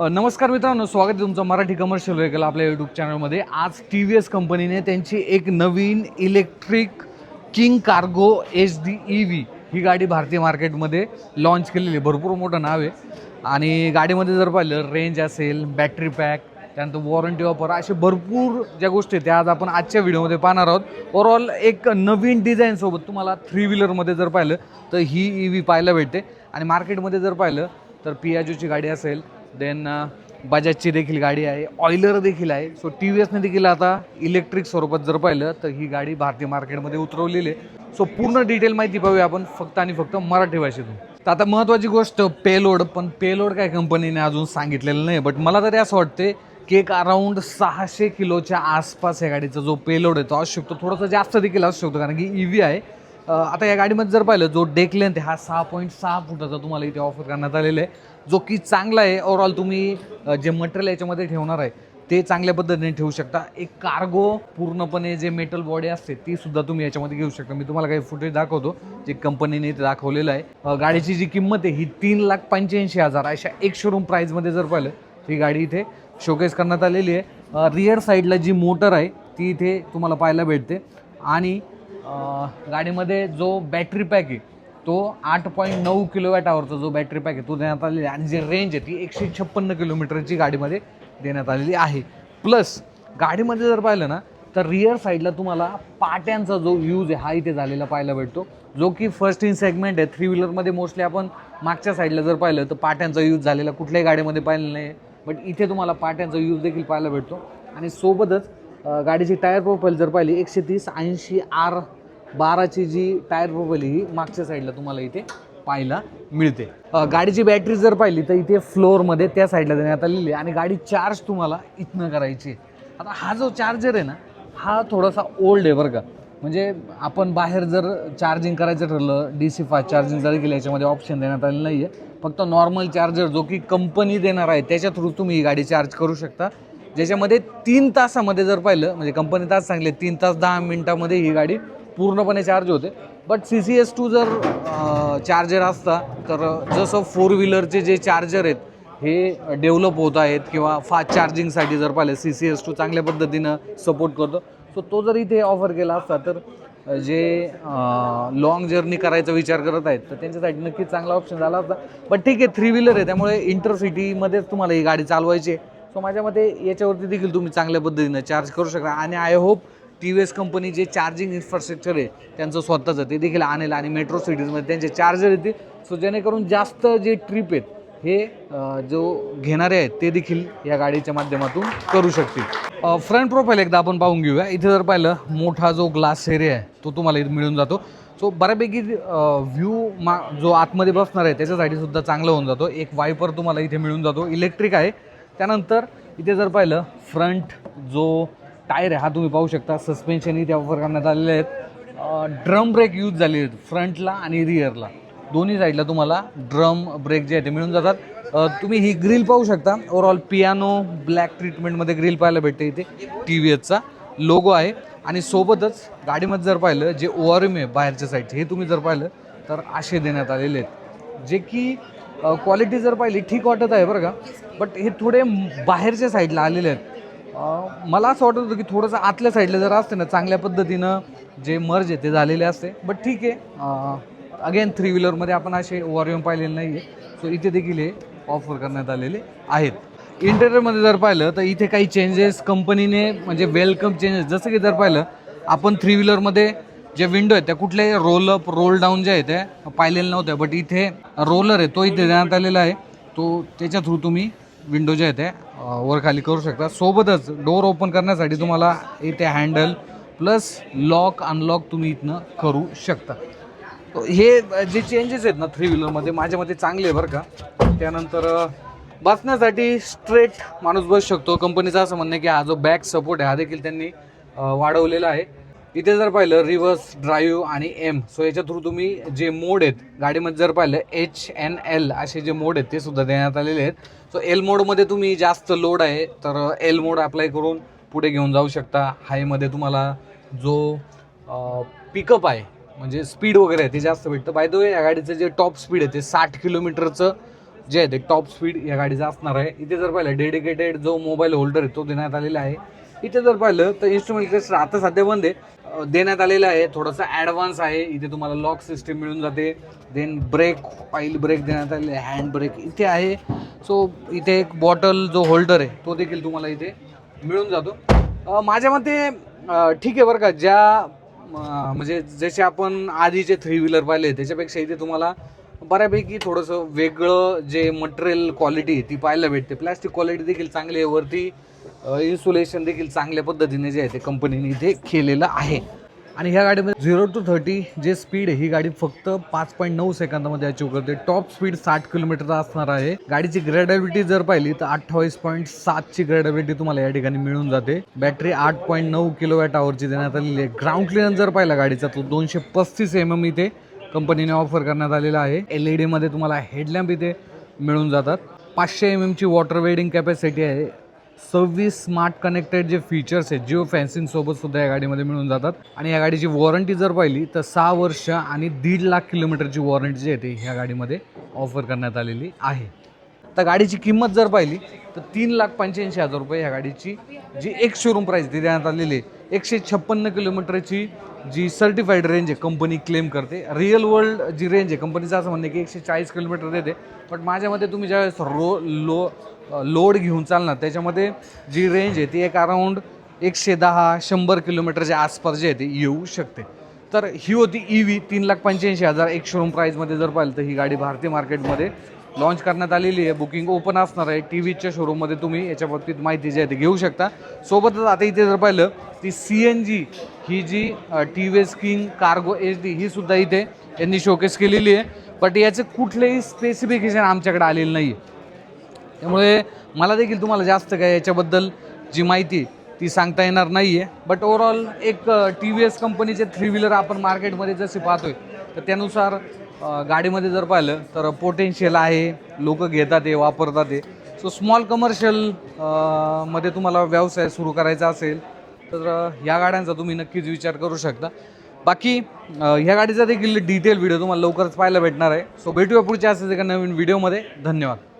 नमस्कार मित्रांनो स्वागत आहे तुमचं मराठी कमर्शियल व्हेकल आपल्या यूट्यूब चॅनलमध्ये आज टी व्ही एस कंपनीने त्यांची एक नवीन electric king cargo H D E V ही गाडी भारतीय मार्केटमध्ये लॉन्च केलेली आहे. भरपूर मोठं नाव आहे. आणि गाडीमध्ये जर पाहिलं रेंज असेल बॅटरी पॅक त्यानंतर वॉरंटी ऑफर असे भरपूर ज्या गोष्टी आहेत त्या आज आपण आजच्या व्हिडिओमध्ये पाहणार आहोत. ओवरऑल एक नवीन डिझाईनसोबत तुम्हाला थ्री व्हीलरमध्ये जर पाहिलं तर ही ई व्ही पाहायला भेटते. आणि मार्केटमध्ये जर पाहिलं तर पियाजोची गाडी असेल देन बजाजची uh, देखील गाडी आहे. ऑइलर देखील आहे. सो टी व्ही एसने देखील आता इलेक्ट्रिक स्वरूपात जर पाहिलं तर ही गाडी भारतीय मार्केटमध्ये उतरवलेली आहे. सो पूर्ण डिटेल माहिती पाहूया आपण. फक्त आणि फक्त मराठी भाषेतून. तर आता महत्त्वाची गोष्ट पेलोड पण पेलोड काय कंपनीने अजून सांगितलेलं नाही बट मला तरी असं वाटते की एक अराऊंड सहाशे किलोच्या आसपास या गाडीचा जो पेलोड आहे तो असू शकतो. थोडंसं जास्त देखील असू शकतो कारण की ई व्ही आहे. आता या गाडीमध्ये जर पाहिलं जो डेक लेंथ हा सहा पॉईंट सहा फुटाचा तुम्हाला इथे ऑफर करण्यात आलेला आहे. जो की चांगला आहे. ओवरऑल तुम्ही जे मटेरियल याच्यामध्ये ठेवणार आहे ते चांगल्या पद्धतीने ठेवू शकता. एक कार्गो पूर्णपणे जे मेटल बॉडी असते ती सुद्धा तुम्ही याच्यामध्ये घेऊ शकता. मी तुम्हाला काही फुटेज दाखवतो जे कंपनीने इथे दाखवलेलं आहे. गाडीची जी किंमत आहे ही तीन लाख पंच्याऐंशी हजार. अशा एक शोरूम प्राईजमध्ये जर पाहिलं ही गाडी इथे शोकेस करण्यात आलेली आहे. रिअर साईडला जी मोटर आहे ती इथे तुम्हाला पाहायला भेटते. आणि गाडीमध्ये जो बॅटरी पॅक आहे तो आठ पॉईंट नऊ किलोवॅट आवरचा जो बॅटरी पॅक आहे तो देण्यात आलेला आहे. आणि जी रेंज आहे ती एकशे छप्पन्न किलोमीटरची गाडीमध्ये देण्यात आलेली आहे. प्लस गाडीमध्ये जर पाहिलं ना तर रिअर साईडला तुम्हाला पाट्यांचा जो यूज आहे हा इथे झालेला पाहायला भेटतो. जो की फर्स्ट इन सेगमेंट आहे थ्री व्हीलरमध्ये मोस्टली आपण मागच्या साईडला जर पाहिलं तर पाट्यांचा यूज झालेला कुठल्याही गाडीमध्ये पाहिलं नाही. बट इथे तुम्हाला पाट्यांचा यूज देखील पाहायला भेटतो. आणि सोबतच गाडीची टायर प्रोफाईल जर पाहिली एकशे तीस ऐंशी आर बाराची जी टायर प्रोफाईल ही मागच्या साईडला तुम्हाला इथे पाहायला मिळते. गाडीची बॅटरी जर पाहिली तर इथे फ्लोअरमध्ये त्या साईडला देण्यात आलेली आहे आणि गाडी चार्ज तुम्हाला इथनं करायची आहे. आता हा जो चार्जर आहे ना हा थोडासा ओल्ड आहे बरं का. म्हणजे आपण बाहेर जर चार्जिंग करायचं ठरलं डी सी फास्ट चार्जिंग जर केलं याच्यामध्ये ऑप्शन देण्यात आलेलं नाही आहे फक्त नॉर्मल चार्जर जो की कंपनी देणार आहे त्याच्या थ्रू तुम्ही ही गाडी चार्ज करू शकता. ज्याच्यामध्ये तीन तासामध्ये जर पाहिलं म्हणजे कंपनी तास सांगले तीन तास दहा मिनटामध्ये ही गाडी पूर्णपणे चार्ज होते. But C C S two जर चार्जर असता तर जसं फोर व्हीलरचे जे चार्जर आहेत हे डेव्हलप होत आहेत किंवा फास्ट चार्जिंगसाठी जर पाहिलं सी सी एस टू चांगल्या पद्धतीनं सपोर्ट करतो. सो तो जर इथे ऑफर केला असता तर जे लॉंग जर्नी करायचा विचार करत आहेत तर त्यांच्यासाठी नक्कीच चांगला ऑप्शन झाला असता. बट ठीक आहे थ्री व्हीलर आहे त्यामुळे इंटरसिटीमध्येच तुम्हाला ही गाडी चालवायची आहे. सो माझ्या मते याच्यावरती देखील तुम्ही चांगल्या पद्धतीनं चार्ज करू शकता. आणि I hope T V S company जे चार्जिंग इन्फ्रास्ट्रक्चर आहे त्यांचं स्वतःचं. ते देखील आणेल आणि मेट्रो सिटीजमध्ये त्यांचे चार्जर येतील. सो जेणेकरून जास्त जे ट्रिप आहेत हे जो घेणारे आहेत ते देखील या गाडीच्या माध्यमातून करू शकतील. फ्रंट प्रोफाईल एकदा आपण पाहून घेऊया. इथे जर पाहिलं मोठा जो ग्लास एरिया आहे तो तुम्हाला इथे मिळून जातो. सो बऱ्यापैकी व्ह्यू मा जो आतमध्ये बसणार आहे त्याच्यासाठी सुद्धा चांगलं होऊन जातो. एक वायपर तुम्हाला इथे मिळून जातो. इलेक्ट्रिक आहे. त्यानंतर इथे जर पाहिलं फ्रंट जो टायर आहे हा तुम्ही पाहू शकता. सस्पेन्शनही त्यावर ऑफर करण्यात आलेले आहेत. ड्रम ब्रेक यूज झालेले आहेत फ्रंटला आणि रिअरला दोन्ही साईडला तुम्हाला ड्रम ब्रेक जे आहे ते मिळून जातात. तुम्ही ही ग्रिल पाहू शकता. ओव्हरऑल पियानो ब्लॅक ट्रीटमेंटमध्ये ग्रिल पाहायला भेटते इथे. टी व्ही एसचा लोगो आहे. आणि सोबतच गाडीमध्ये जर पाहिलं जे ओआरएम आहे बाहेरच्या साईडचे हे तुम्ही जर पाहिलं तर असे देण्यात आलेले आहेत. जे की क्वालिटी जर पाहिली ठीक वाटत आहे बरं का. बट हे थोडे बाहेरच्या साईडला आलेले आहेत. मला असं वाटत होतं की थोडंसं आतल्या साईडला जर असते ना चांगल्या पद्धतीनं जे मर्ज आहे ते झालेले असते. बट ठीक आहे. अगेन थ्री व्हीलरमध्ये आपण असे ओव्हरव्ह्यू पाहिलेले नाही आहे सो इथे देखील हे ऑफर करण्यात आलेले आहेत. इंटेरियरमध्ये जर पाहिलं तर इथे काही चेंजेस कंपनीने म्हणजे वेलकम चेंजेस जसं की जर पाहिलं आपण थ्री व्हीलरमध्ये जे विंडो आहेत त्या कुठल्याही रोल अप रोल डाऊन जे आहे ते पाहिलेल्या नव्हत्या. बट इथे रोलर आहे तो इथे देण्यात आलेला आहे. तो त्याच्या थ्रू तुम्ही विंडो जे आहे ते वर खाली करू शकता. सोबतच डोर ओपन करण्यासाठी तुम्हाला इथे हँडल प्लस लॉक अनलॉक तुम्ही इथनं करू शकता. हे जे चेंजेस आहेत ना थ्री व्हीलरमध्ये माझ्या मते चांगले आहे बरं का. त्यानंतर बसण्यासाठी स्ट्रेट माणूस बसू शकतो. कंपनीचं असं म्हणणं आहे की हा जो बॅक सपोर्ट आहे हा देखील त्यांनी वाढवलेला आहे. इथे जर पाहिलं रिव्हर्स ड्राईव्ह आणि एम सो याच्या थ्रू तुम्ही जे मोड आहेत गाडीमध्ये जर पाहिलं एच एन एल असे जे मोड आहेत ते सुद्धा देण्यात आलेले आहेत. सो एल मोडमध्ये तुम्ही जास्त लोड आहे तर एल मोड अप्लाय करून पुढे घेऊन जाऊ शकता. हायमध्ये तुम्हाला जो पिकअप आहे म्हणजे स्पीड वगैरे आहे ते जास्त भेटतं. बाय द वे या गाडीचं जे टॉप स्पीड आहे ते साठ किलोमीटरचं जे आहे ते टॉप स्पीड या गाडीचं असणार आहे. इथे जर पाहिलं डेडिकेटेड जो मोबाईल होल्डर आहे तो देण्यात आलेला आहे. इथे जर पाहिलं तर इन्स्ट्रुमेंट क्लस्टर आता सध्या बंद आहे. देण्यात आलेलं आहे. थोडंसं ॲडव्हान्स आहे. इथे तुम्हाला लॉक सिस्टीम मिळून जाते. देन ब्रेक ऑइल ब्रेक देण्यात आलेले आहे. हँड ब्रेक इथे आहे. सो इथे एक बॉटल जो होल्डर आहे तो देखील तुम्हाला इथे मिळून जातो. माझ्या मते ठीक आहे बरं का. ज्या म्हणजे जसे आपण आधीचे थ्री व्हीलर पाहिले त्याच्यापेक्षा इथे तुम्हाला बऱ्यापैकी थोडंसं वेगळं जे मटेरियल क्वालिटी आहे ती पाहायला भेटते. प्लॅस्टिक क्वालिटी देखील चांगली आहे. वरती इन्सुलेशन देखील चांगल्या पद्धतीने जे आहे ते कंपनीने इथे केलेलं आहे. आणि ह्या गाडीमध्ये झिरो टू थर्टी जे स्पीड आहे ही गाडी फक्त पाच पॉईंट नऊ सेकंदामध्ये अचीव करते. टॉप स्पीड साठ किलोमीटर असणार आहे. गाडीची ग्रेडेबिलिटी जर पाहिली तर अठ्ठावीस पॉईंट सातची ग्रेडेबिलिटी तुम्हाला या ठिकाणी मिळून जाते. बॅटरी आठ पॉईंट नऊ किलो वॅट आवरची देण्यात आलेली आहे. ग्राउंड क्लिअरन्स जर पाहिला गाडीचा तो दोनशे पस्तीस एम एम इथे कंपनीने ऑफर करण्यात आलेला आहे. एल ई डीमध्ये तुम्हाला हेडलॅम्प इथे मिळून जातात. पाचशे एम एमची वॉटर वेडिंग कॅपॅसिटी आहे. सव्वीस स्मार्ट कनेक्टेड जे फीचर्स आहेत जिओ फॅन्सिंग सुद्धा या गाडीमध्ये मिळून जातात. आणि या गाडीची वॉरंटी जर पाहिली तर सहा वर्ष आणि दीड लाख किलोमीटरची वॉरंटी जी आहे ती ह्या गाडीमध्ये ऑफर करण्यात आलेली आहे. आता गाडीची किंमत जर पाहिली तर तीन लाख पंच्याऐंशी हजार रुपये ह्या गाडीची जी एक शोरूम प्राईस ती देण्यात आलेली आहे. एकशे छप्पन्न किलोमीटरची जी सर्टिफाईड रेंज आहे कंपनी क्लेम करते. रिअल वर्ल्ड जी रेंज आहे कंपनीचं असं म्हणणं आहे की एकशे चाळीस किलोमीटर देते. बट माझ्या मते तुम्ही ज्यावेळेस रो लो लोड घेऊन चालणार त्याच्यामध्ये जी रेंज आहे ती एक अराऊंड एकशे दहा शंभर किलोमीटरच्या आसपास जे आहे ते येऊ शकते. तर ही होती ई व्ही तीन लाख पंच्याऐंशी हजार एक शोरूम प्राईजमध्ये जर पाहिलं तर ही गाडी भारतीय मार्केटमध्ये लॉन्च करण्यात आलेली आहे. बुकिंग ओपन असणार आहे. टी व्हीच्या शोरूममध्ये तुम्ही याच्या बाबतीत माहिती जी आहे ती घेऊ शकता. सोबतच आता इथे जर पाहिलं ती सी एन जी ही जी T V S king cargo H D ही सुद्धा इथे यांनी शोकेस केलेली आहे. बट याचे कुठलेही स्पेसिफिकेशन आमच्याकडे आलेलं नाही आहे त्यामुळे मला देखील तुम्हाला जास्त काय याच्याबद्दल जी माहिती ती सांगता येणार नाही आहे बट ओवरऑल एक टी व्ही एस कंपनीचे थ्री व्हीलर आपण मार्केटमध्ये जसे पाहतोय तर त्यानुसार गाडीमध्ये जर पाहिलं तर पोटेन्शियल आहे. लोक घेतात आहे वापरतात ते सो स्मॉल कमर्शियलमध्ये तुम्हाला व्यवसाय सुरू करायचा असेल तर ह्या या गाड्यांचा तुम्ही नक्कीच विचार करू शकता. बाकी ह्या गाडीचा देखील डिटेल व्हिडिओ तुम्हाला लवकरच पाहायला भेटणार आहे. सो भेटूया पुढच्या असेच एका नवीन व्हिडिओमध्ये धन्यवाद.